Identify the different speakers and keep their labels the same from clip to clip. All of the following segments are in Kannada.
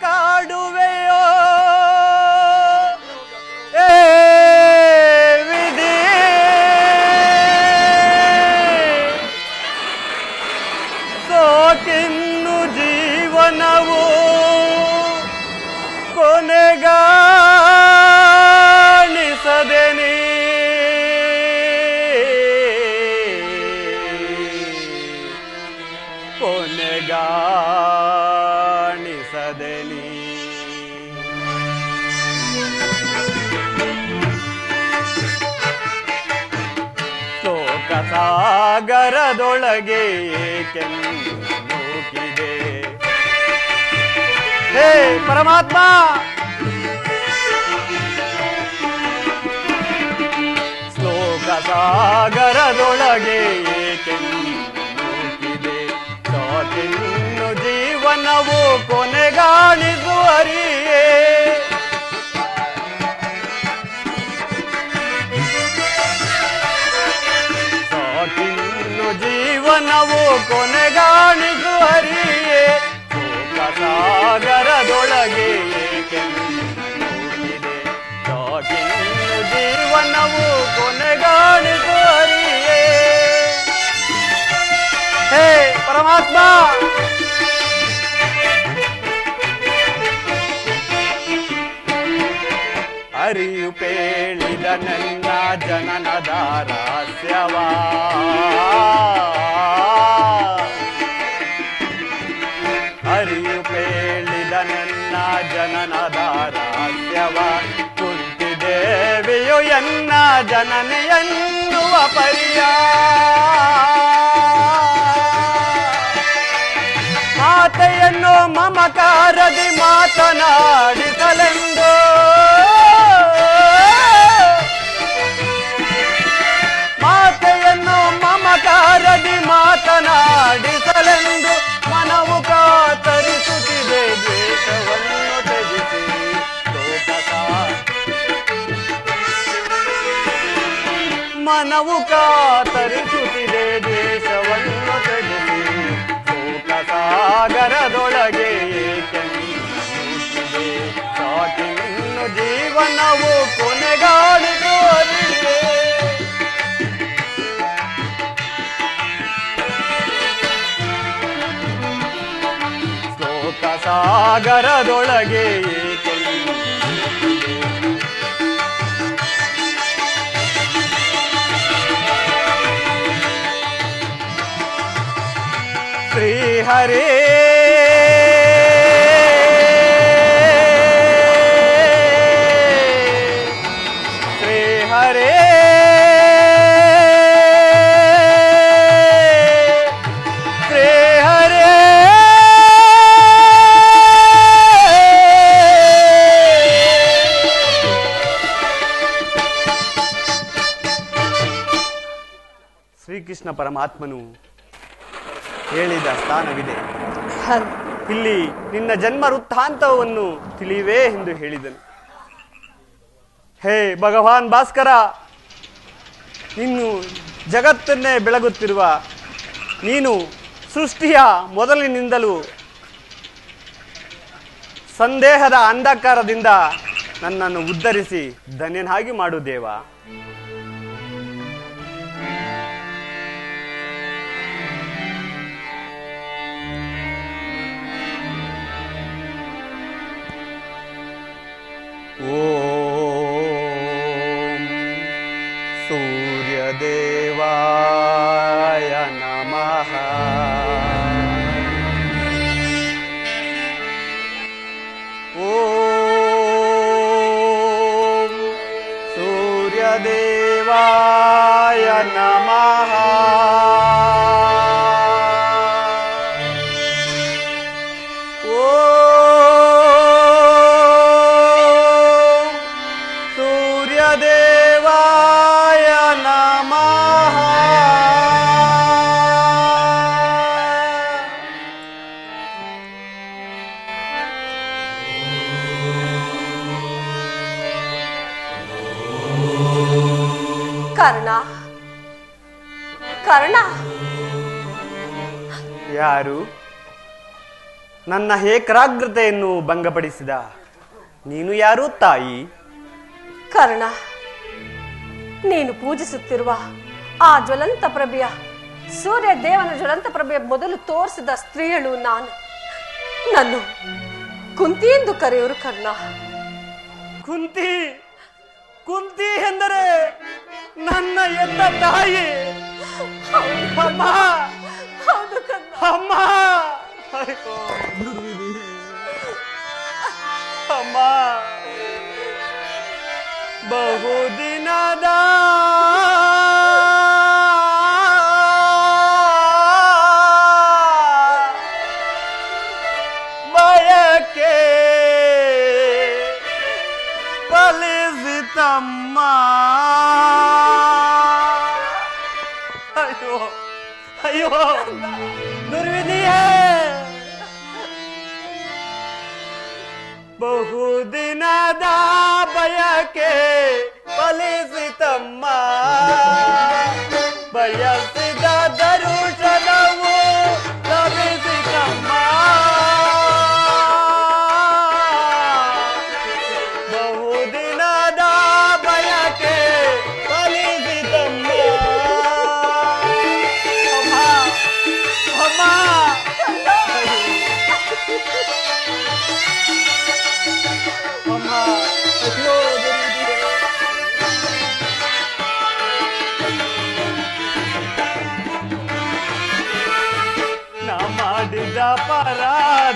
Speaker 1: ಕಾಡುವೆಯೋ ಸಾಗರದೊಳಗೆ ಏಕೆನ್ನುಕಿದೆ ಹೇ ಪರಮಾತ್ಮ ಪರಮಾತ್ಮ ಅರಿಯು ಪೇಳಿದ ನನ್ನ ಜನನದ ರಹಸ್ಯವಾ ಅರಿಯು ಪೇಳಿದ ನನ್ನ ಜನನದ ರಹಸ್ಯವ ಕುಂತಿದೇವಿಯು ಎನ್ನ ಜನನೆಯನ್ನುವ ಪರಿಯ. ಮಾತೆಯನ್ನು ಮಮಕಾರದಿ ಮಾತನಾಡಿಸಲೆಂದು ಮಾತೆಯನ್ನು ಮಮಕಾರದಿ ಮಾತನಾಡಿಸಲೆಂದು ಮನವು ಕಾತರಿಸುತ್ತಿದೆ ದ್ವೇಷವನ್ನು ತ್ಯಜಿಸಿ ಲೋಕಸ ಮನವು ಕಾತರಿಸುತ್ತಿದೆ ಸಾಗರದೊಳಗೆ ಶ್ರೀಹರೇ ಶ್ರೀಕೃಷ್ಣ ಪರಮಾತ್ಮನು ಹೇಳಿದ ಸ್ಥಾನವಿದೆ. ಇಲ್ಲಿ ನಿನ್ನ ಜನ್ಮ ವೃತ್ತಾಂತವನ್ನು ತಿಳಿಯುವೆ ಎಂದು ಹೇಳಿದನು. ಹೇ ಭಗವಾನ್ ಭಾಸ್ಕರ ನೀನು ಜಗತ್ತನ್ನೇ ಬೆಳಗುತ್ತಿರುವ ನೀನು ಸೃಷ್ಟಿಯ ಮೊದಲಿನಿಂದಲೂ ಸಂದೇಹದ ಅಂಧಕಾರದಿಂದ ನನ್ನನ್ನು ಉದ್ಧರಿಸಿ ಧನ್ಯನಾಗಿ ಮಾಡು ದೇವ. ॐ सूर्यदेवाय नमः
Speaker 2: ಕರ್ಣ? ಕರ್ಣ?
Speaker 1: ಯಾರು? ನನ್ನ ಹೇಕರಾಗ್ರತೆಯನ್ನು ಭಂಗಪಡಿಸಿದ ನೀನು ಯಾರು ತಾಯಿ?
Speaker 2: ಕರ್ಣ? ನೀನು ಪೂಜಿಸುತ್ತಿರುವ ಆ ಜ್ವಲಂತ ಪ್ರಭೆಯ ಸೂರ್ಯ ದೇವನ ಜ್ವಲಂತ ಪ್ರಭೆಯ ಮೊದಲು ತೋರಿಸಿದ ಸ್ತ್ರೀಯಳು ನಾನು. ನನ್ನ ಕುಂತಿ ಎಂದು ಕರೆಯೋರು ಕರ್ಣ.
Speaker 1: ಕುಂತಿ? ಕುಂತಿ ಎಂದರೆ ನನ್ನ ಎತ್ತ ತಾಯಿ? ಅಮ್ಮ ಅಮ್ಮ. ಅಮ್ಮ. ಬಹುದಿನದ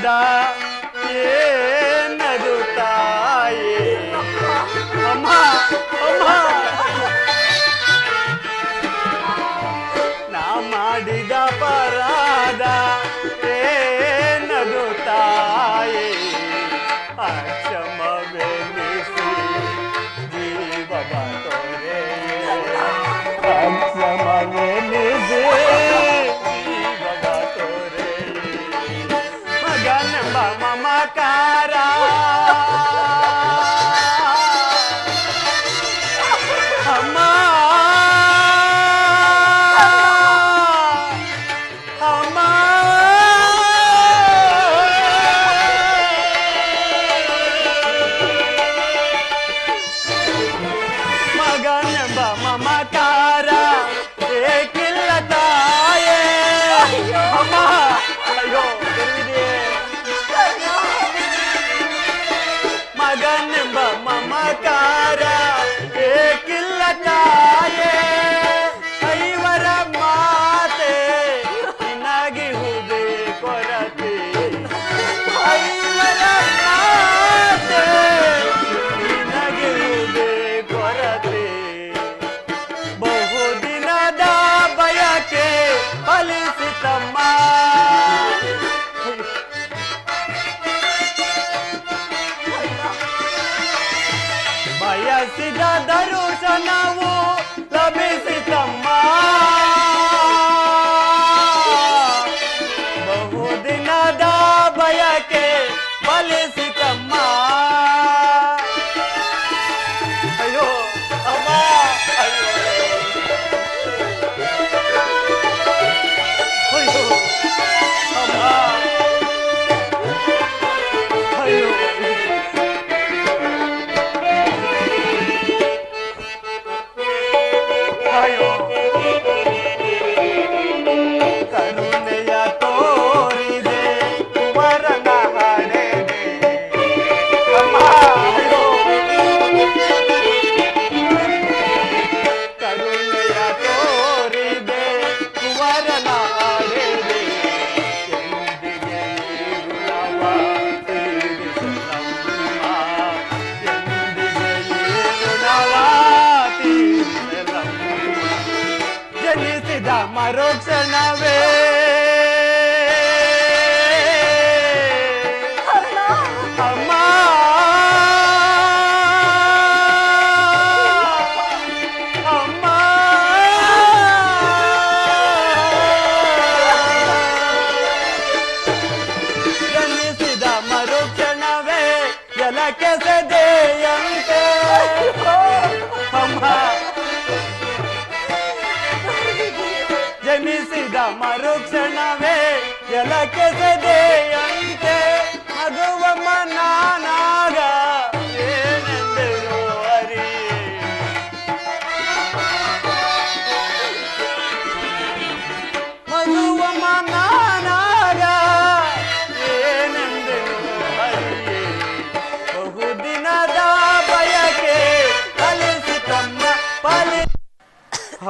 Speaker 1: da. cara. Ohio.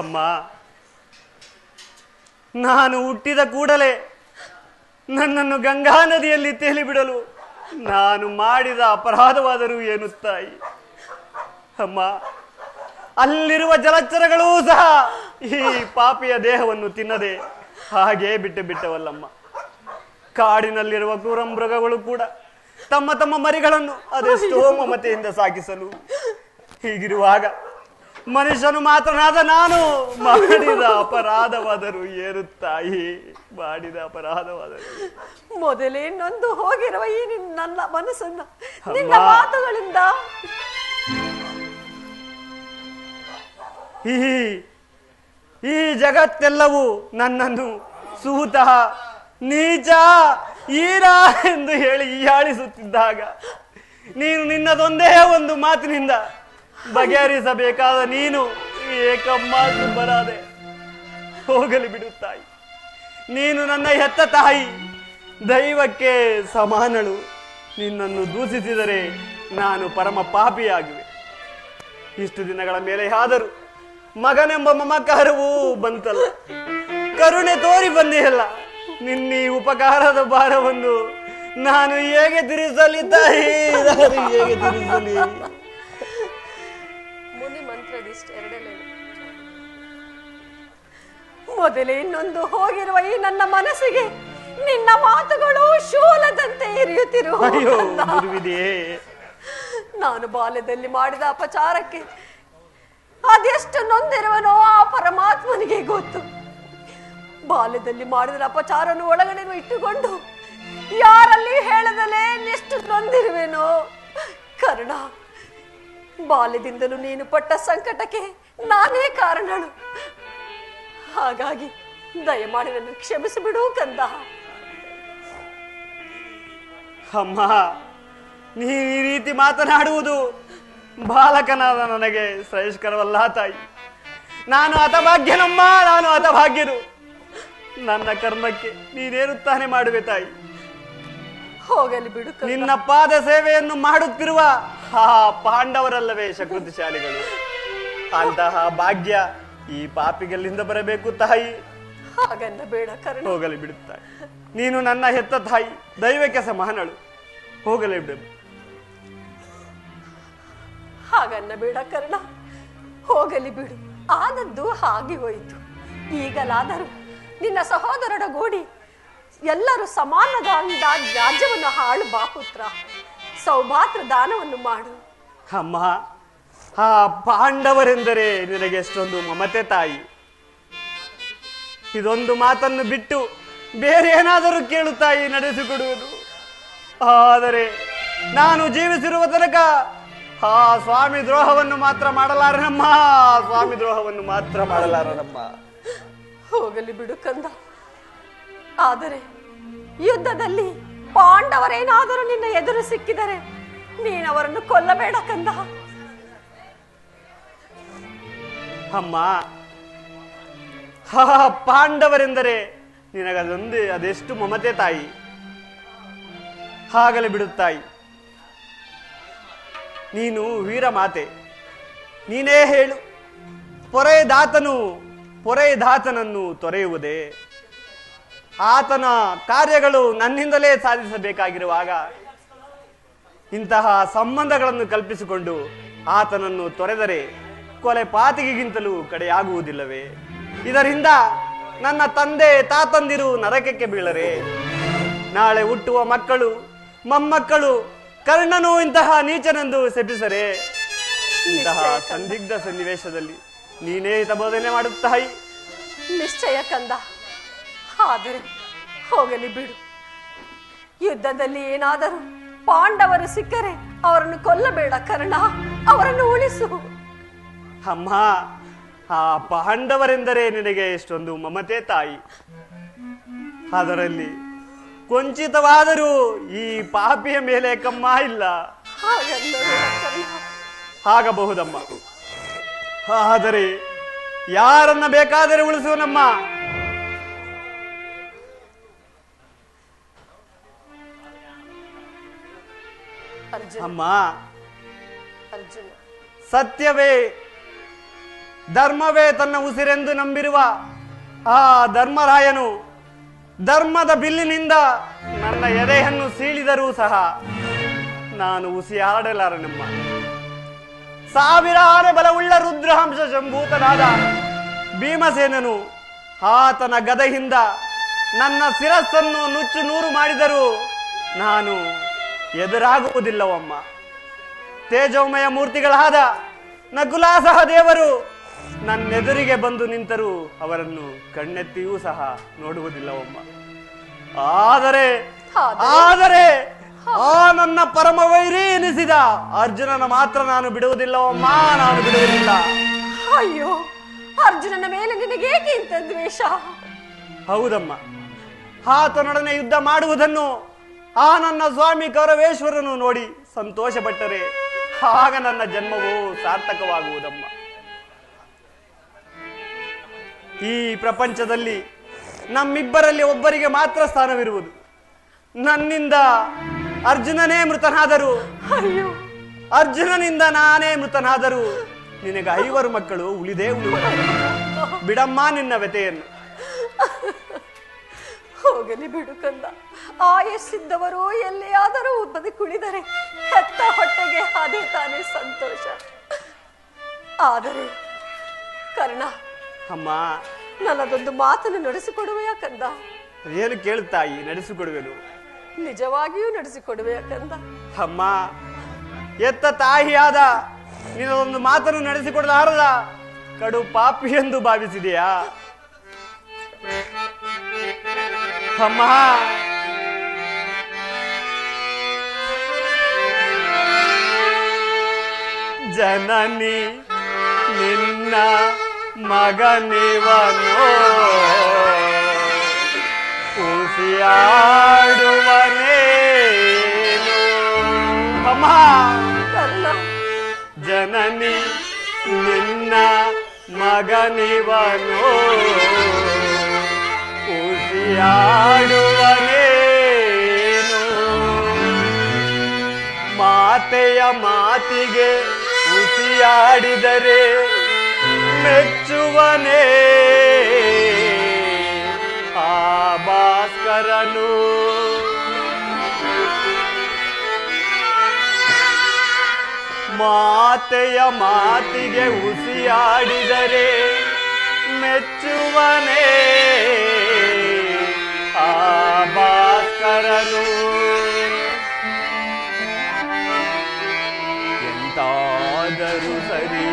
Speaker 1: ಅಮ್ಮ. ನಾನು ಹುಟ್ಟಿದ ಕೂಡಲೇ ನನ್ನನ್ನು ಗಂಗಾ ನದಿಯಲ್ಲಿ ತೇಲಿಬಿಡಲು ನಾನು ಮಾಡಿದ ಅಪರಾಧವಾದರೂ ಏನು ತಾಯಿ? ಅಮ್ಮ, ಅಲ್ಲಿರುವ ಜಲಚರಗಳೂ ಸಹ ಈ ಪಾಪಿಯ ದೇಹವನ್ನು ತಿನ್ನದೆ ಹಾಗೇ ಬಿಟ್ಟು ಬಿಟ್ಟವಲ್ಲಮ್ಮ. ಕಾಡಿನಲ್ಲಿರುವ ಕ್ರೂರಮೃಗಗಳು ಕೂಡ ತಮ್ಮ ತಮ್ಮ ಮರಿಗಳನ್ನು ಅದೆಷ್ಟೋ ಮಮತೆಯಿಂದ ಸಾಕಿಸಲು ಹೀಗಿರುವಾಗ ಮನುಷ್ಯನು ಮಾತ್ರನಾದ ನಾನು. ಮಾಡಿದ ಅಪರಾಧವಾದರೂ ಏನು ತಾಯಿ? ಮಾಡಿದ ಅಪರಾಧವಾದರೂ.
Speaker 2: ಮೊದಲೇ ನೊಂದು ಹೋಗಿರುವ ಈ ನಿನ್ನ ನನ್ನ ಮನಸ್ಸನ್ನ ನಿನ್ನ
Speaker 1: ಅಮ್ಮ.
Speaker 2: ಮಾತುಗಳಿಂದ.
Speaker 1: ಈ ಈ ಜಗತ್ತೆಲ್ಲವೂ ನನ್ನನ್ನು ಸೂತ ನೀಚ ಈರ ಎಂದು ಹೇಳಿ ಹೀಯಾಳಿಸುತ್ತಿದ್ದಾಗ ನೀನು ನಿನ್ನದೊಂದೇ ಒಂದು ಮಾತಿನಿಂದ ಬಗೆಹರಿಸಬೇಕಾದ ನೀನು ಏಕಮ್ಮ ಸುಬ್ಬರಾದೆ ಹೋಗಲಿ ಬಿಡು ತಾಯಿ. ನೀನು ನನ್ನ ಹೆತ್ತ ತಾಯಿ. ದೈವಕ್ಕೆ ಸಮಾನಳು. ನಿನ್ನನ್ನು ದೂಷಿಸಿದರೆ ನಾನು ಪರಮ ಪಾಪಿಯಾಗುವೆ. ಇಷ್ಟು ದಿನಗಳ ಮೇಲೆ ಆದರೂ ಮಗನೆಂಬ ಮಮಕಾರವೂ ಬಂತಲ್ಲ. ಕರುಣೆ ತೋರಿ ಬಂದೆಯಲ್ಲ ನಿನ್ನ ಈ ಉಪಕಾರದ ಭಾರವನ್ನು ನಾನು ಹೇಗೆ ತಿರಿಸಲಿ ತಾಯಿ? ಹೇಗೆ ತಿರುಗಿಸಲಿ?
Speaker 2: ಎರಡನೇ ಮೊದಲೇ ಇನ್ನೊಂದು ಹೋಗಿರುವ ಈ ನನ್ನ ಮನಸ್ಸಿಗೆ ನಿನ್ನ ಮಾತುಗಳು ಶೂಲದಂತೆ ಎರಿಯುತ್ತಿರುವ ನಾನು ಬಾಲ್ಯದಲ್ಲಿ ಮಾಡಿದ ಅಪಚಾರಕ್ಕೆ ಅದೆಷ್ಟು ನೊಂದಿರುವನೋ ಆ ಪರಮಾತ್ಮನಿಗೆ ಗೊತ್ತು. ಬಾಲ್ಯದಲ್ಲಿ ಮಾಡಿದ ಅಪಚಾರವನ್ನು ಒಳಗಡೆ ಇಟ್ಟುಕೊಂಡು ಯಾರಲ್ಲಿ ಹೇಳದಲೇ ನೆಷ್ಟು ನೊಂದಿರುವೆನೋ? ಕರ್ಣ ಬಾಲ್ಯದಿಂದಲೂ ನೀನು ಪಟ್ಟ ಸಂಕಟಕ್ಕೆ ನಾನೇ ಕಾರಣಳು. ಹಾಗಾಗಿ ದಯಮಾಡಿ ನನ್ನ ಕ್ಷಮಿಸಿಬಿಡು, ಕಂದ.
Speaker 1: ಅಮ್ಮ ನೀ ಈ ರೀತಿ ಮಾತನಾಡುವುದು ಬಾಲಕನಾದ ನನಗೆ ಶ್ರೇಷ್ಕರವಲ್ಲ ತಾಯಿ. ನಾನು ಹತಭಾಗ್ಯನಮ್ಮ, ನಾನು ಹತಭಾಗ್ಯನು. ನನ್ನ ಕರ್ಮಕ್ಕೆ ನೀನೇನು ತಾನೆ ಮಾಡುವೆ, ತಾಯಿ?
Speaker 2: ಹೋಗಲಿ ಬಿಡು.
Speaker 1: ನಿನ್ನ ಪಾದ ಸೇವೆಯನ್ನು ಮಾಡುತ್ತಿರುವ ಆ ಪಾಂಡವರಲ್ಲವೇ ಶಕೃತಿಶಾಲಿಗಳು. ಅಂತಹ ಭಾಗ್ಯ ಈ ಪಾಪಿಗಲ್ಲಿಂದ ಬರಬೇಕು ತಾಯಿ?
Speaker 2: ಹಾಗನ್ನ ಬೇಡ ಕರ್ಣ.
Speaker 1: ಹೋಗಲಿ ಬಿಡುತ್ತಾಯಿ ನೀನು ನನ್ನ ಹೆತ್ತ ತಾಯಿ ದೈವಕ್ಕೆ ಸಮಾನಳು. ಹೋಗಲಿ ಬಿಡು.
Speaker 2: ಹಾಗನ್ನ ಬೇಡ ಕರ್ಣ. ಹೋಗಲಿ ಬಿಡು. ಆದದ್ದು ಹಾಗೆ ಹೋಯಿತು. ಈಗಲಾದರೂ ನಿನ್ನ ಸಹೋದರನೊಡಗೂಡಿ ಎಲ್ಲರೂ ಸಮಾನದಿಂದ ರಾಜ್ಯವನ್ನು ಹಾಳು ಬಾಪುತ್ರ. ಸೌಭಾತ್ರ ದಾನವನ್ನು ಮಾಡು.
Speaker 1: ಅಮ್ಮ ಆ ಪಾಂಡವರೆಂದರೆ ನಿನಗೆ ಎಷ್ಟೊಂದು ಮಮತೆ ತಾಯಿ. ಇದೊಂದು ಮಾತನ್ನು ಬಿಟ್ಟು ಬೇರೆ ಏನಾದರೂ ಕೇಳು ತಾಯಿ ನಡೆಸಿಕೊಡುವುದು. ಆದರೆ ನಾನು ಜೀವಿಸಿರುವ ತನಕ ಆ ಸ್ವಾಮಿ ದ್ರೋಹವನ್ನು ಮಾತ್ರ ಮಾಡಲಾರನಮ್ಮ ಸ್ವಾಮಿ ದ್ರೋಹವನ್ನು ಮಾತ್ರ ಮಾಡಲಾರನಮ್ಮ.
Speaker 2: ಹೋಗಲಿ ಬಿಡು ಕಂದ. ಆದರೆ ಯುದ್ಧದಲ್ಲಿ ಪಾಂಡವರೇನಾದರೂ ನಿನ್ನ ಎದುರು ಸಿಕ್ಕಿದರೆ ನೀನವರನ್ನು ಕೊಲ್ಲಬೇಡ ಕಂದ.
Speaker 1: ಅಮ್ಮ ಪಾಂಡವರೆಂದರೆ ನಿನಗದೊಂದು, ಅದೆಷ್ಟು ಮಮತೆ ತಾಯಿ. ಹಾಗಲೇ ಬಿಡುತ್ತಾಯಿ ನೀನು ವೀರಮಾತೆ ನೀನೇ ಹೇಳು, ಪೊರೆದಾತನು, ಪೊರೆದಾತನನ್ನು ತೊರೆಯುವುದೇ. ಆತನ ಕಾರ್ಯಗಳು ನನ್ನಿಂದಲೇ ಸಾಧಿಸಬೇಕಾಗಿರುವಾಗ ಇಂತಹ ಸಂಬಂಧಗಳನ್ನು ಕಲ್ಪಿಸಿಕೊಂಡು ಆತನನ್ನು ತೊರೆದರೆ ಕೊಲೆ ಪಾತಿಗೆಗಿಂತಲೂ ಕಡೆಯಾಗುವುದಿಲ್ಲವೇ? ಇದರಿಂದ ನನ್ನ ತಂದೆ ತಾತಂದಿರು ನರಕಕ್ಕೆ ಬೀಳರೆ. ನಾಳೆ ಹುಟ್ಟುವ ಮಕ್ಕಳು ಮೊಮ್ಮಕ್ಕಳು ಕರ್ಣನು ಇಂತಹ ನೀಚನೆಂದು ಶಪಿಸರೆ ಇಂತಹ ಸಂದಿಗ್ಧ ಸನ್ನಿವೇಶದಲ್ಲಿ ನೀನೇ ಹಿತಬೋಧನೆ ಮಾಡುತ್ತಾಯಿ.
Speaker 2: ನಿಶ್ಚಯ ಕಂದ. ಆದರೆ ಹೋಗಲಿ ಬಿಡು. ಯುದ್ಧದಲ್ಲಿ ಏನಾದರೂ ಪಾಂಡವರು ಸಿಕ್ಕರೆ ಅವರನ್ನು ಕೊಲ್ಲಬೇಡ ಕರ್ಣ ಅವರನ್ನು ಉಳಿಸು.
Speaker 1: ಅಮ್ಮ ಆ ಪಾಂಡವರೆಂದರೆ ನಿನಗೆ ಎಷ್ಟೊಂದು ಮಮತೆ ತಾಯಿ. ಅದರಲ್ಲಿ ಕೊಂಚಿತವಾದರೂ ಈ ಪಾಪಿಯ ಮೇಲೆ ಕಮ್ಮ ಇಲ್ಲ. ಆಗಬಹುದಮ್ಮ ಆದರೆ ಯಾರನ್ನ ಬೇಕಾದರೆ ಉಳಿಸುವನಮ್ಮ
Speaker 2: ಅರ್ಜುನ.
Speaker 1: ಅಮ್ಮ.
Speaker 2: ಅರ್ಜುನ.
Speaker 1: ಸತ್ಯವೇ ಧರ್ಮವೇ ತನ್ನ ಉಸಿರೆಂದು ನಂಬಿರುವ ಆ ಧರ್ಮರಾಯನು ಧರ್ಮದ ಬಿಲ್ಲಿನಿಂದ ನನ್ನ ಎದೆಯನ್ನು ಸೀಳಿದರೂ ಸಹ ನಾನು ಉಸಿ ಉಸಿಯಾಡಲಾರನಮ್ಮ ಸಾವಿರಾರು ಬಲವುಳ್ಳ ರುದ್ರಹಂಶ ಶಂಭೂತನಾದ ಭೀಮಸೇನನು ಆತನ ಗದೆಯಿಂದ ನನ್ನ ಶಿರಸ್ಸನ್ನು ನುಚ್ಚು ನೂರು ಮಾಡಿದರೂ ನಾನು ಎದುರಾಗುವುದಿಲ್ಲವಮ್ಮ. ತೇಜೋಮಯ ಮೂರ್ತಿಗಳಾದ ನಕುಲಾಸಹ ದೇವರು ನನ್ನೆದುರಿಗೆ ಬಂದು ನಿಂತರೂ ಅವರನ್ನು ಕಣ್ಣೆತ್ತಿಯೂ ಸಹ ನೋಡುವುದಿಲ್ಲವಮ್ಮ. ಆದರೆ ಆದರೆ ಆ ನನ್ನ ಪರಮ ವೈರಿ ಎನಿಸಿದ ಅರ್ಜುನನ ಮಾತ್ರ ನಾನು ಬಿಡುವುದಿಲ್ಲವಮ್ಮ ನಾನು ಬಿಡುವುದಿಲ್ಲ.
Speaker 2: ಅಯ್ಯೋ ಅರ್ಜುನನ ಮೇಲೆ ನಿನಗೇಕೆ ಇಂಥ ದ್ವೇಷ?
Speaker 1: ಹೌದಮ್ಮ. ಆತನೊಡನೆ ಯುದ್ಧ ಮಾಡುವುದನ್ನು ಆ ನನ್ನ ಸ್ವಾಮಿ ಕೌರವೇಶ್ವರನು ನೋಡಿ ಸಂತೋಷಪಟ್ಟರೆ. ಆಗ ನನ್ನ ಜನ್ಮವು ಸಾರ್ಥಕವಾಗುವುದಮ್ಮ. ಈ ಪ್ರಪಂಚದಲ್ಲಿ ನಮ್ಮಿಬ್ಬರಲ್ಲಿ ಒಬ್ಬರಿಗೆ ಮಾತ್ರ ಸ್ಥಾನವಿರುವುದು. ನನ್ನಿಂದ ಅರ್ಜುನನೇ ಮೃತನಾದರು
Speaker 2: ಅಯ್ಯೋ.
Speaker 1: ಅರ್ಜುನನಿಂದ ನಾನೇ ಮೃತನಾದರೂ ನಿನಗೆ ಐವರು ಮಕ್ಕಳು ಉಳಿದೇ ಉಳಿದ ಬಿಡಮ್ಮ ನಿನ್ನ ವ್ಯತೆಯನ್ನು.
Speaker 2: ಹೋಗಲಿ ಬಿಡು ಕಂದ. ಆಯಸ್ಸಿದ್ದವರು ಎಲ್ಲಿಯಾದರೂ ಬದುಕುಳಿದರೆ ಹೆತ್ತ ಹೊಟ್ಟೆಗೆ ಅದೇ ತಾನೇ ಸಂತೋಷ. ಆದರೆ ಕರ್ಣ
Speaker 1: ಅಮ್ಮ.
Speaker 2: ನನ್ನದೊಂದು ಮಾತನ್ನು ನಡೆಸಿಕೊಡುವೆಯಾ ಕಂದ?
Speaker 1: ಏನು ಕೇಳ್ತಾಯಿ ನಡೆಸಿಕೊಡುವೆನು.
Speaker 2: ನಿಜವಾಗಿಯೂ ನಡೆಸಿಕೊಡುವೆಯಾ ಕಂದ?
Speaker 1: ಅಮ್ಮ ಎತ್ತ ತಾಯಿಯಾದ ನಿನ್ನದೊಂದು ಮಾತನ್ನು ನಡೆಸಿಕೊಡಲಾರದ ಕಡು ಪಾಪಿ ಎಂದು ಭಾವಿಸಿದೆಯಾ? ಅಮ್ಮ ಜನನಿ ನಿನ್ನ ಮಗನಿವನೋ ಅಮ್ಮ
Speaker 2: ಕರ್ಣ
Speaker 1: ಜನನಿ ನಿನ್ನ ಮಗನಿವನೋ ಉಸಿಯಾಡುವನೇನು ಮಾತೆಯ ಮಾತಿಗೆ ಉಸಿಯಾಡಿದರೆ ಮೆಚ್ಚುವನೇ? ಆ ಭಾಸ್ಕರನು ಮಾತೆಯ ಮಾತಿಗೆ ಉಸಿಯಾಡಿದರೆ ಮೆಚ್ಚುವನೇ? ಭಾಸ್ಕರನು. ಎಂತಾದರೂ ಸರಿ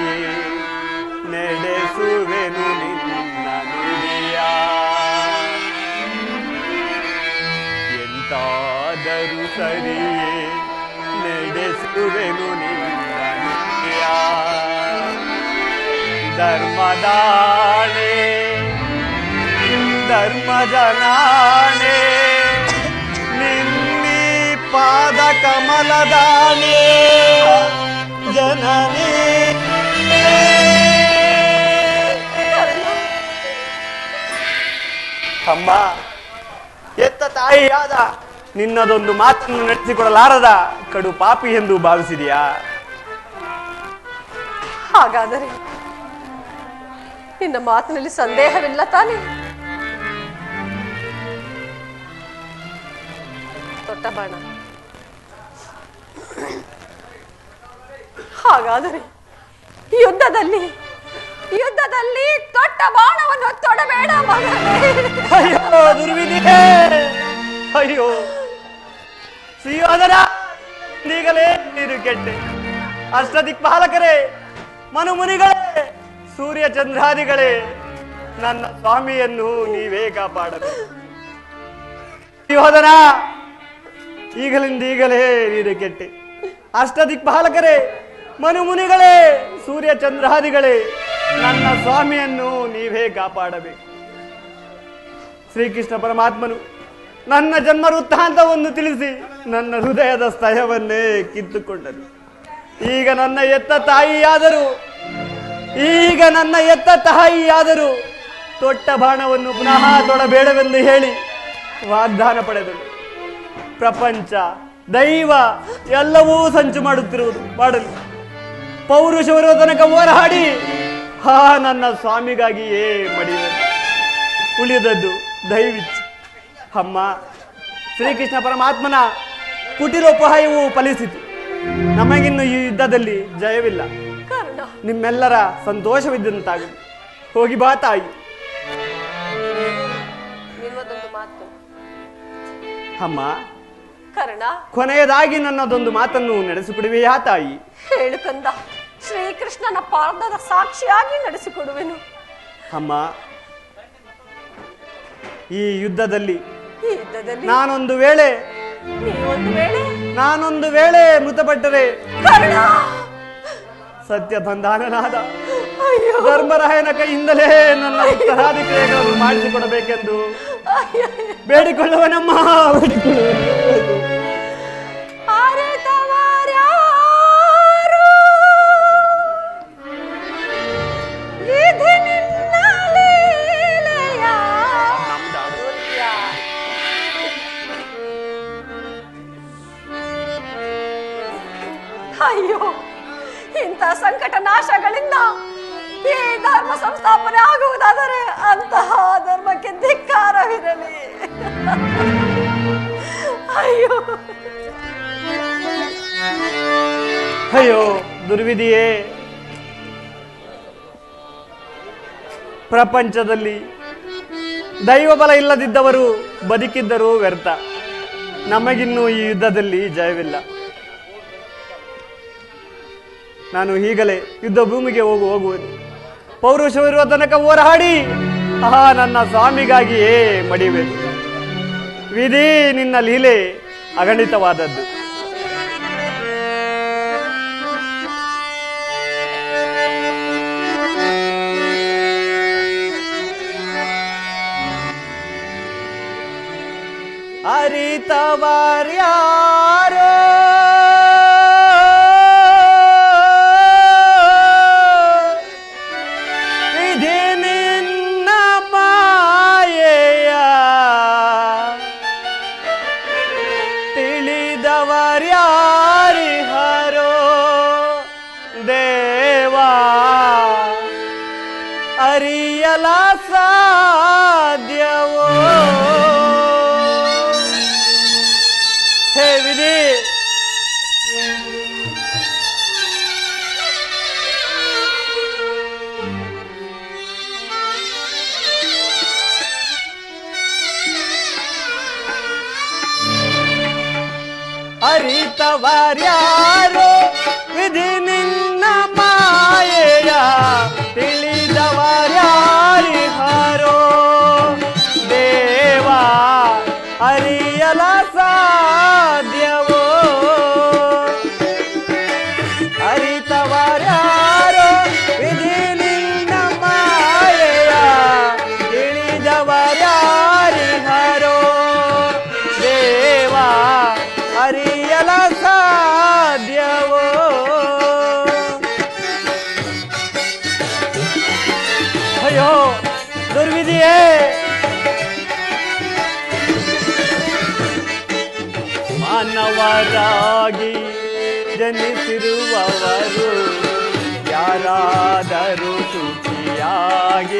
Speaker 1: ನಡೆಸುವೆನು ನಿನ್ನ ನುಡಿಯ. ಎಂತಾದರೂ ಸರಿಯೇ ನಡೆಸುವೆನು ನಿನ್ನ ನುಡಿಯ. ಧರ್ಮದಾಣೆ ಧರ್ಮಜನಾಣೆ. ನಿನ್ನಿ ಪಾದ ಕಮಲದಾಣೆ ಜನನಿ. ಅಮ್ಮ, ಎತ್ತ ತಾಯಿಯಾದ ನಿನ್ನದೊಂದು ಮಾತನ್ನು ನಡೆಸಿಕೊಡಲಾರದ ಕಡು ಪಾಪಿ ಎಂದು ಭಾವಿಸಿದೆಯಾ?
Speaker 2: ಹಾಗಾದರೆ ನಿನ್ನ ಮಾತಿನಲ್ಲಿ ಸಂದೇಹವಿಲ್ಲ ತಾನೇ? ತೊಟ್ಟ ಬಾಣ. ಹಾಗಾದರೆ ಯುದ್ಧದಲ್ಲಿ ಯುದ್ಧದಲ್ಲಿ ತೊಟ್ಟ ಬಾಣವನ್ನು ತೊಡಬೇಡ
Speaker 1: ಅಯ್ಯೋ ದುರ್ವಿಧಿಯೇ ಅಯ್ಯೋ. ಶ್ರೀಯೋಧನ ಈಗಲೇ ನೀರು ಕೆಟ್ಟೆ. ಅಷ್ಟದಿಕ್ಪಾಲಕರೇ ಮನುಮುನಿಗಳೇ, ಸೂರ್ಯ ಚಂದ್ರಾದಿಗಳೇ, ನನ್ನ ಸ್ವಾಮಿಯನ್ನು ನೀವೇ ಕಾಪಾಡಬೇಕು. ಶ್ರೀಯೋಧನ ಈಗಲಿಂದ ಈಗಲೇ ನೀರು ಕೆಟ್ಟೆ. ಅಷ್ಟದಿಕ್ಪಾಲಕರೇ, ಮನುಮುನಿಗಳೇ ಸೂರ್ಯ ಚಂದ್ರಾದಿಗಳೇ ನನ್ನ ಸ್ವಾಮಿಯನ್ನು ನೀವೇ ಕಾಪಾಡಬೇಕು. ಶ್ರೀಕೃಷ್ಣ ಪರಮಾತ್ಮನು ನನ್ನ ಜನ್ಮ ವೃತ್ತಾಂತವನ್ನು ತಿಳಿಸಿ ನನ್ನ ಹೃದಯದ ಸ್ಥಳವನ್ನೇ ಕಿತ್ತುಕೊಂಡನು. ಈಗ ನನ್ನ ಎತ್ತ ತಾಯಿಯಾದರೂ, ಈಗ ನನ್ನ ಎತ್ತ ತಾಯಿಯಾದರೂ ತೊಟ್ಟ ಬಾಣವನ್ನು ಪುನಃ ತೊಡಬೇಡವೆಂದು ಹೇಳಿ ವಾಗ್ದಾನ ಪಡೆದನು. ಪ್ರಪಂಚ ದೈವ ಎಲ್ಲವೂ ಸಂಚು ಮಾಡುತ್ತಿರುವುದು ಮಾಡಲು. ಪೌರುಷವರು ತನಕ ಹೋರಾಡಿ ಹಾ ನನ್ನ ಸ್ವಾಮಿಗಾಗಿಯೇ ಮಡಿಯುವೆ ಉಳಿದದ್ದು ದೈವಿಚ್ಚ ಅಮ್ಮ ಶ್ರೀಕೃಷ್ಣ ಪರಮಾತ್ಮನ ಕುಟಿಲೋಪಾಯವು ಫಲಿಸಿತು. ನಮಗಿನ್ನು ಈ ಯುದ್ಧದಲ್ಲಿ ಜಯವಿಲ್ಲ. ನಿಮ್ಮೆಲ್ಲರ ಸಂತೋಷವಿದ್ದಂತಾಗಲಿ. ಹೋಗಿ ಬಾ ತಾಯಿ. ಅಮ್ಮ
Speaker 2: ಕರ್ಣ?
Speaker 1: ಕೊನೆಯದಾಗಿ ನನ್ನದೊಂದು ಮಾತನ್ನು ನಡೆಸಿಕೊಡುವೆಯಾ ತಾಯಿ?
Speaker 2: ಹೇಳು ಕಂದ ಶ್ರೀಕೃಷ್ಣನ ಪಾದದ ಸಾಕ್ಷಿಯಾಗಿ ನಡೆಸಿಕೊಡುವೆನು.
Speaker 1: ಅಮ್ಮ ಈ ಯುದ್ಧದಲ್ಲಿ
Speaker 2: ಈ ಯುದ್ಧದಲ್ಲಿ
Speaker 1: ನಾನೊಂದು ವೇಳೆ
Speaker 2: ನೀವೊಂದು ವೇಳೆ
Speaker 1: ನಾನೊಂದು ವೇಳೆ ಮೃತಪಟ್ಟರೆ
Speaker 2: ಕರ್ಣ!
Speaker 1: ಸತ್ಯ ಬಂಧಾನನಾದ
Speaker 2: ಅಯ್ಯೋ!
Speaker 1: ಧರ್ಮರಾಯನ ಕೈಯಿಂದಲೇ ನನ್ನ ಉತ್ತರಾಧಿಕಾರಿಗಳನ್ನು ಮಾಡಿಸಿಕೊಡಬೇಕೆಂದು ಬೇಡಿಕೊಳ್ಳುವನಮ್ಮ.
Speaker 2: ಅಯ್ಯೋ ಇಂಥ ಸಂಕಟ ನಾಶಗಳಿಂದ ಈ ಧರ್ಮ ಸಂಸ್ಥಾಪನೆ ಧಿಕ್ಕಾರವಿರಲಿ ಅಯ್ಯೋ.
Speaker 1: ಅಯ್ಯೋ, ದುರ್ವಿಧಿಯೇ. ಪ್ರಪಂಚದಲ್ಲಿ ದೈವಬಲ ಇಲ್ಲದಿದ್ದವರು ಬದುಕಿದ್ದರೂ ವ್ಯರ್ಥ. ನಮಗಿನ್ನೂ ಈ ಯುದ್ಧದಲ್ಲಿ ಜಯವಿಲ್ಲ. ನಾನು ಈಗಲೇ ಯುದ್ಧ ಭೂಮಿಗೆ ಹೋಗು ಹೋಗುವುದು ಪೌರುಷವಿರುವ ತನಕ ಹೋರಾಡಿ. ಆ ನನ್ನ ಸ್ವಾಮಿಗಾಗಿಯೇ ಮಡಿವೆ. ವಿಧಿ ನಿನ್ನ ಲೀಲೆ ಅಗಣಿತವಾದದ್ದು. ಅರಿತವರ್ಯಾರೋ अरे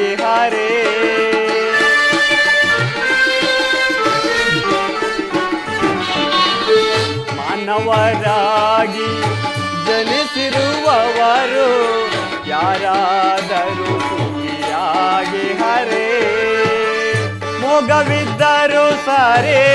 Speaker 1: ಸುಖಿಯಾಗಿ ಹರೇ ಮಾನವರಾಗಿ ಜನಿಸಿರುವವರು ಯಾರಾದರೂ ಸುಖಿಯಾಗಿ ಹರೇ. ಮೊಗವಿದ್ದರು ಸರೇ.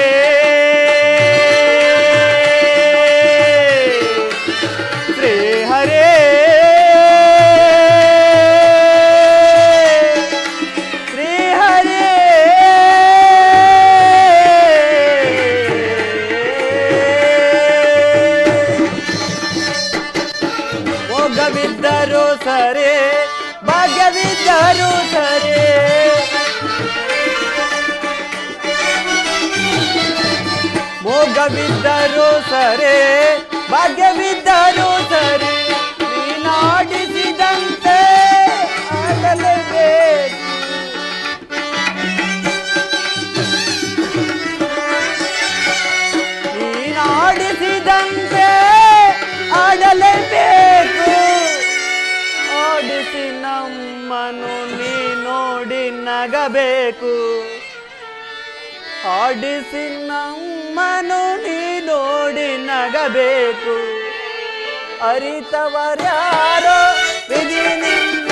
Speaker 1: ಬೇಕು. ಆಡಿಸಿ ನಮ್ಮನು ನೀ ನೋಡಿ ನಗಬೇಕು. ಅರಿತವರ್ಯಾರೋ ವಿಧಿ ನಿನ್ನ